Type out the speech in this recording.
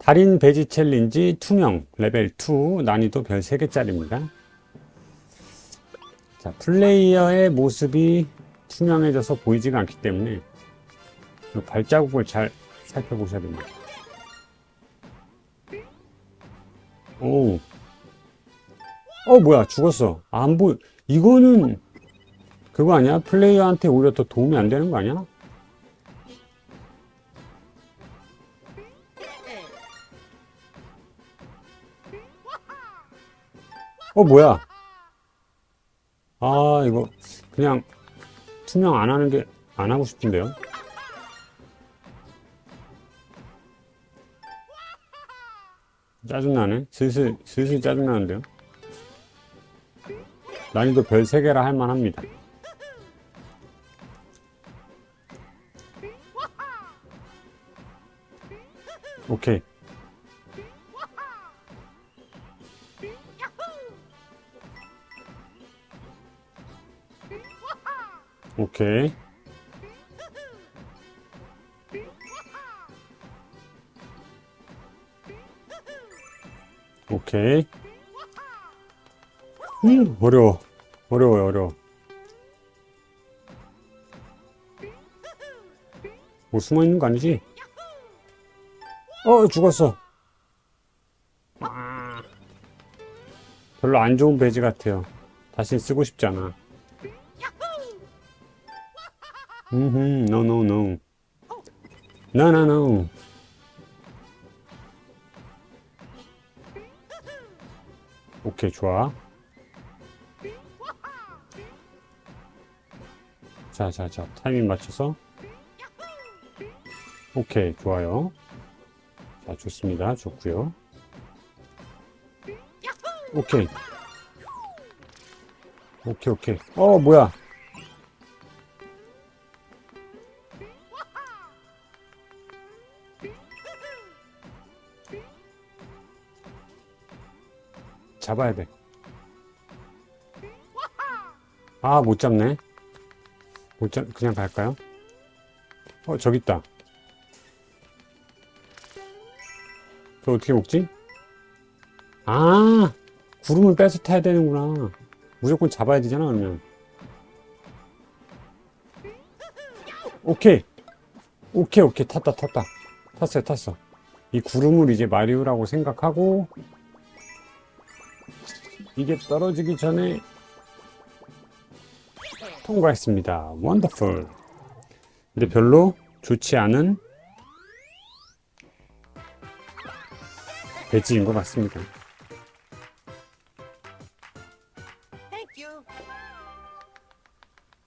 달인 배지 챌린지 투명 레벨 2 난이도 별 3개짜리입니다. 자, 플레이어의 모습이 투명해져서 보이지가 않기 때문에 이 발자국을 잘 살펴보셔야 됩니다. 오. 어, 뭐야, 죽었어. 아, 안 보여. 이거는 그거 아니야? 플레이어한테 오히려 더 도움이 안 되는 거 아니야? 어, 뭐야? 아, 이거 그냥 투명 안 하는 게 안 하고 싶은데요? 짜증나네. 슬슬, 슬슬 짜증나는데요? 난이도 별 3개라 할 만합니다. 오케이. 오케이. 오케이. 음, 어려워. 어려워요, 어려워. 뭐 숨어 있는 거 아니지? 어, 죽었어. 아, 별로 안 좋은 배지 같아요. 다시 쓰고 싶지 않아. 음, no, no, no. No, no, no. 오케이, 좋아. 자, 자, 자, 타이밍 맞춰서. 오케이, 좋아요. 자, 좋습니다. 좋고요. 오케이. 오케이, 오케이. 어, 뭐야. 잡아야 돼. 아, 못 잡네. 못 잡, 그냥 갈까요? 어, 저기 있다. 저 어떻게 먹지? 아, 구름을 빼서 타야 되는구나. 무조건 잡아야 되잖아, 그러면. 오케이. 오케이, 오케이. 탔다, 탔다. 탔어요, 탔어. 이 구름을 이제 마리오라고 생각하고, 이게 떨어지기 전에 통과했습니다. 원더풀. 근데 별로 좋지 않은 배지인 것 같습니다.